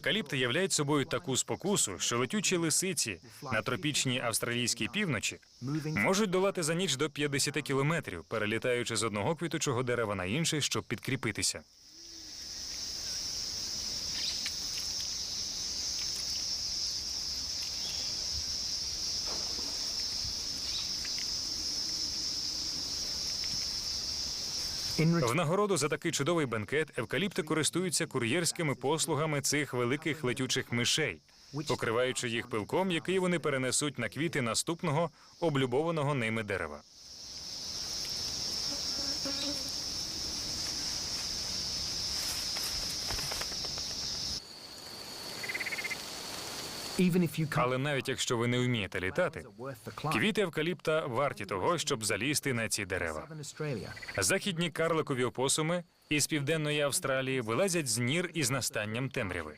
Евкаліпти являють собою таку спокусу, що летючі лисиці на тропічній австралійській півночі можуть долати за ніч до 50 кілометрів, перелітаючи з одного квітучого дерева на інше, щоб підкріпитися. В нагороду за такий чудовий бенкет евкаліпти користуються кур'єрськими послугами цих великих летючих мишей, покриваючи їх пилком, який вони перенесуть на квіти наступного облюбованого ними дерева. Але навіть якщо ви не вмієте літати, квіти евкаліпта варті того, щоб залізти на ці дерева. Західні карликові опосуми із південної Австралії вилазять з нір із настанням темряви.